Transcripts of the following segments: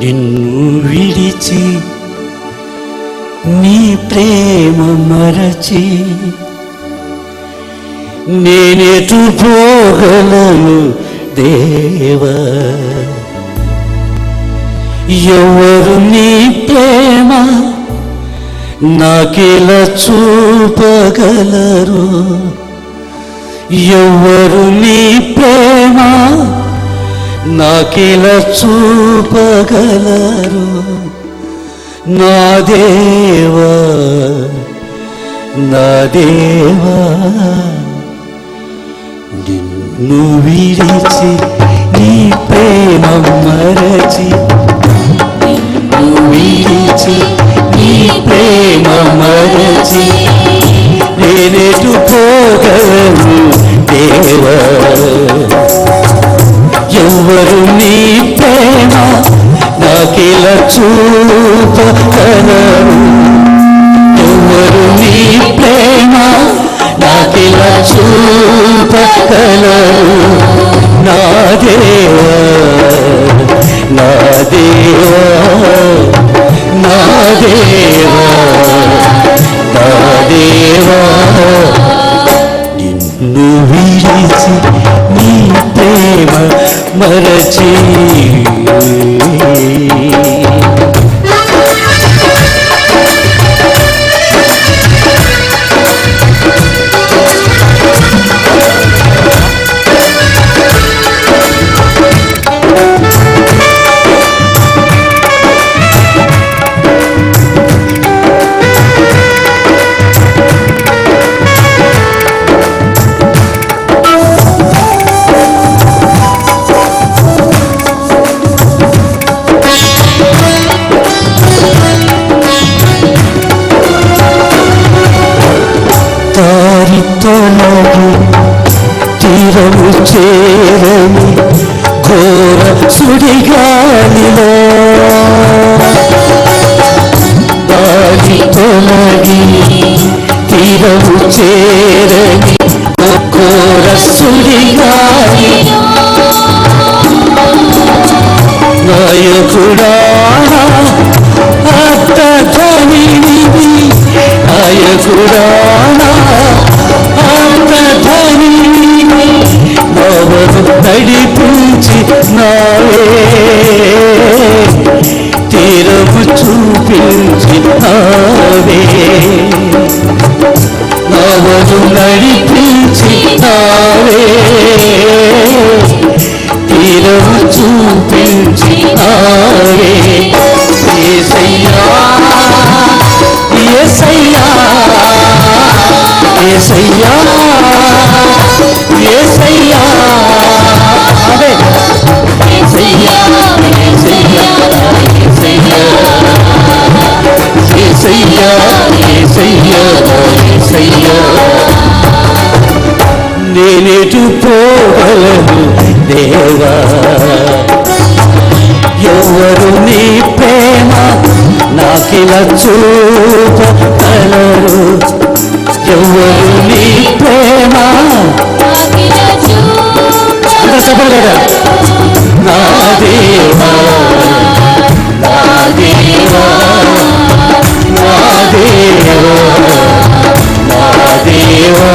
నిన్ను విడిచి నీ ప్రేమ మరచి నేనెటు పోగలను దేవా. ఎవరు నీ ప్రేమ నాకిలా చూపగలరు? ఎవరు నీ ప్రేమ నాకిలా చూపగలరు. నా దేవా నా దేవా. నిన్ను విడిచి నీ ప్రేమ మరచి నిన్ను విడిచి నీ ప్రేమ మరచి నేనెటు పోగలను దేవా. ఎవరు నీ ప్రేమ? నాకిలా చూపగలరు ఎవరు నీ ప్రేమ? నాకిలా చూపగలరు నా దేవా నా దేవా నా దేవా నా దేవా. నిన్ను విడిచి నీ ప్రేమ மரச்சி తీరము చేరని ఘోర సుడిగాలిలో దారి తొలగి తీరము చేరని ఘోర సుడిగాలి నాయకుడా అత్త అత్తధనివి నాయకుడా నవను నడిపించి నావే. తీరము చూపించి నావే. నవను నడిపించి నావే. తీరము చూపించి నావే. ఏసయ్యా ఏసయ్యా ఏసయ్యా ఏసయ్యా నేనేటు పోగలను దేవా. ఎవరు నీ ప్రేమ నాకిలా చూపగలరు ఎవరు నీ ప్రేమ చెప్పాలి కదా నా దేవా నా దేవా. దేవా నా దేవా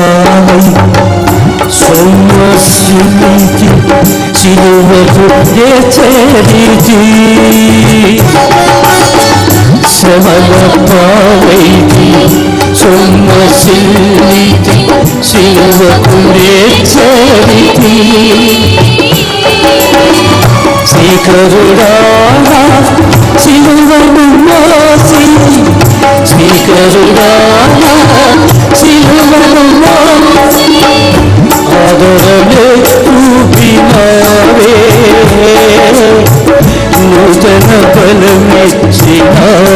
శివల పాలై సొమ్మసిమితి సిలువకు చేరితి శ్రమల పాలైతి సొమ్మసిమితి సిలువకు చేరితి శ్రీకరుడా సిలువను శ్రీకరుడా సిలువను మోసి చూపినావే నూతన బలమిచ్చినావే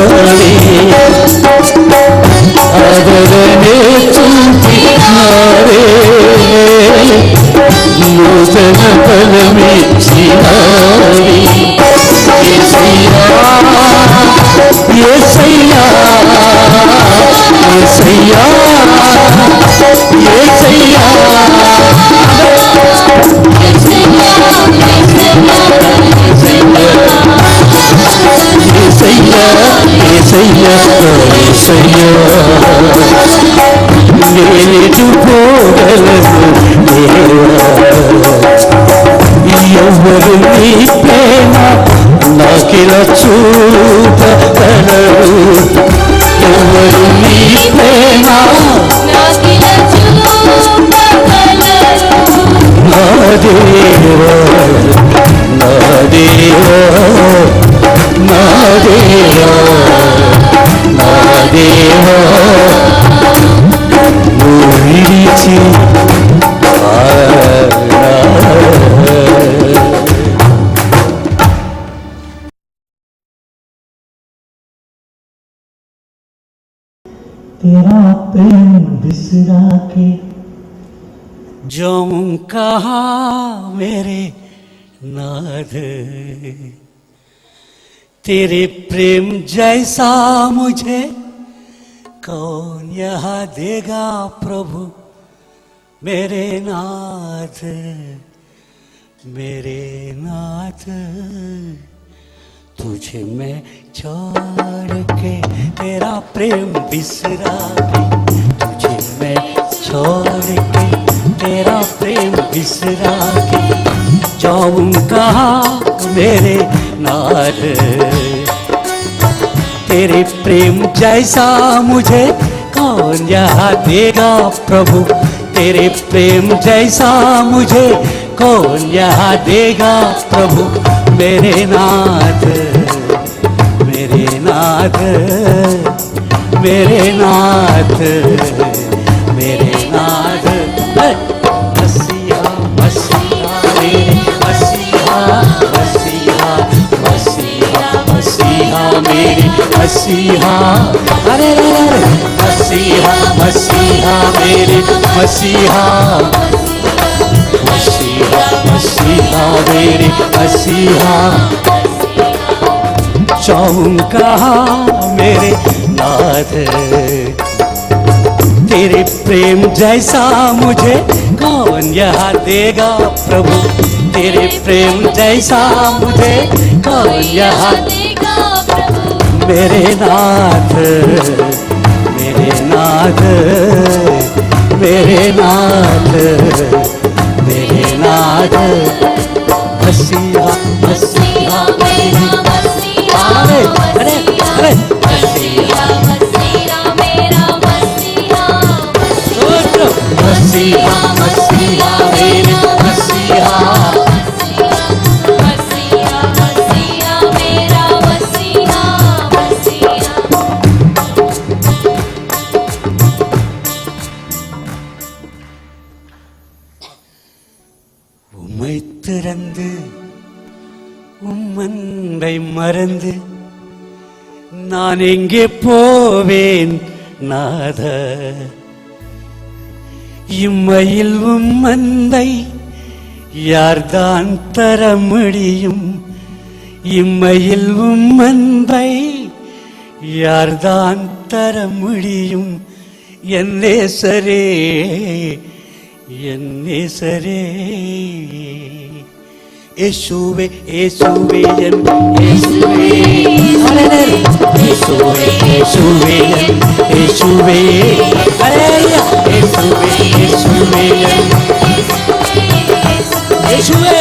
నేను పోగలను ఎవరు నీ ప్రేమ నాకిలా చూపగలరు ఎవరు నీ ప్రేమ నా దేవా నా దేవా నా దేవా 나대여 तेरा प्रेम बिसरा के जो कहा मेरे नाद तेरे प्रेम जैसा मुझे कौन यहाँ देगा प्रभु? मेरे नाथ मेरे नाथ, तुझे मैं छोड़ के तेरा प्रेम बिसरा तुझे मैं छोड़ के तेरा प्रेम बिसरा के जाऊँ कहा मेरे नाथ तेरे प्रेम जैसा मुझे कौन यहाँ देगा प्रभु? तेरे प्रेम जैसा मुझे कौन यहाँ देगा प्रभु? मेरे नाथ मेरे नाथ मेरे नाथ। मेरे मसीहा। अरे अरे मसीहा मसीहा मेरे। मसीहा। मसीहा मसीहा मेरे। मसीहा। कहा मेरे नाथ। तेरे प्रेम जैसा मुझे कौन यहाँ देगा प्रभु? तेरे प्रेम जैसा मुझे कौन यहाँ मेरे नाथ मेरे नाथ मेरे नाथ मेरे नाथ। मसीहा मेरी अरे अरे अरे। मसीहा सोचो உம்மன்பை மறந்து நான் எங்கே போவேன் நாத இம்மையில் உம்மந்தை யார்தான் தர முடியும்? இம்மையில் உம்மன்பை யார்தான் தர முடியும்? என் நேசரே என் நேசரே. യേശുവേ യേശുവേ എൻ യേശുവേ ഹല്ലേലൂയ. യേശുവേ യേശുവേ എൻ യേശുവേ ഹല്ലേലൂയ. യേശുവേ യേശുവേ എൻ യേശുവേ യേശുവേ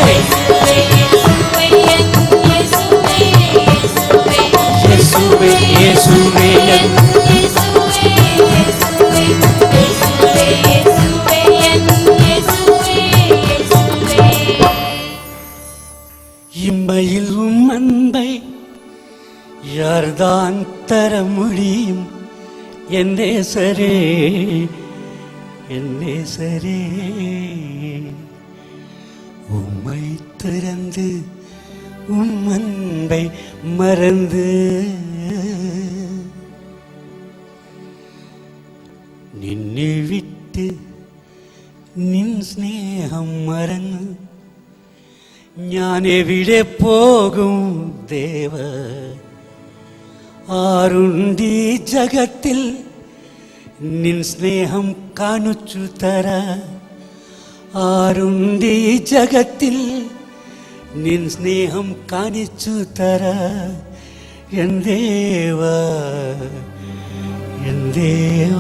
யார்தான் தர முடியும் என் நேசரே என் நேசரே உம்மை திறந்து உம் அன்பை மறந்து നിന്നെ വിട്ട് നിൻ സ്നേഹം മറന്നു ഞാൻ എവിടെ പോകും ദേവ ആരുണ്ടി ജഗത്തിൽ നിൻ സ്നേഹം കാണിച്ചു തര. ആരുണ്ടി ജഗത്തിൽ നിൻ സ്നേഹം കാണിച്ചു തര. എന്തേവ എന്തേവ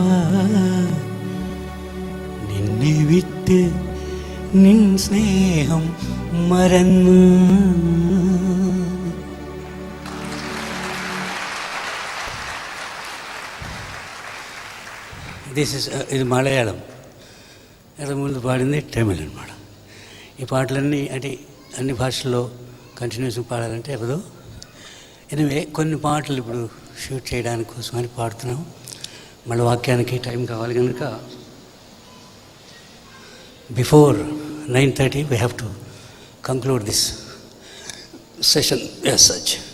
നിന്നെ വിട്ട് നിൻ സ്നേഹം മറന്നു దిస్ ఇస్ ఇది మలయాళం ఇంతకు ముందు పాడింది తమిళ్ అనమాట ఈ పాటలన్నీ అంటే అన్ని భాషల్లో కంటిన్యూస్గా పాడాలంటే ఎవరు? ఎనివే కొన్ని పాటలు ఇప్పుడు షూట్ చేయడానికి కోసం అని పాడుతున్నాం. మళ్ళీ వాక్యానికి టైం కావాలి కనుక. Before nine thirty we have to conclude this session as such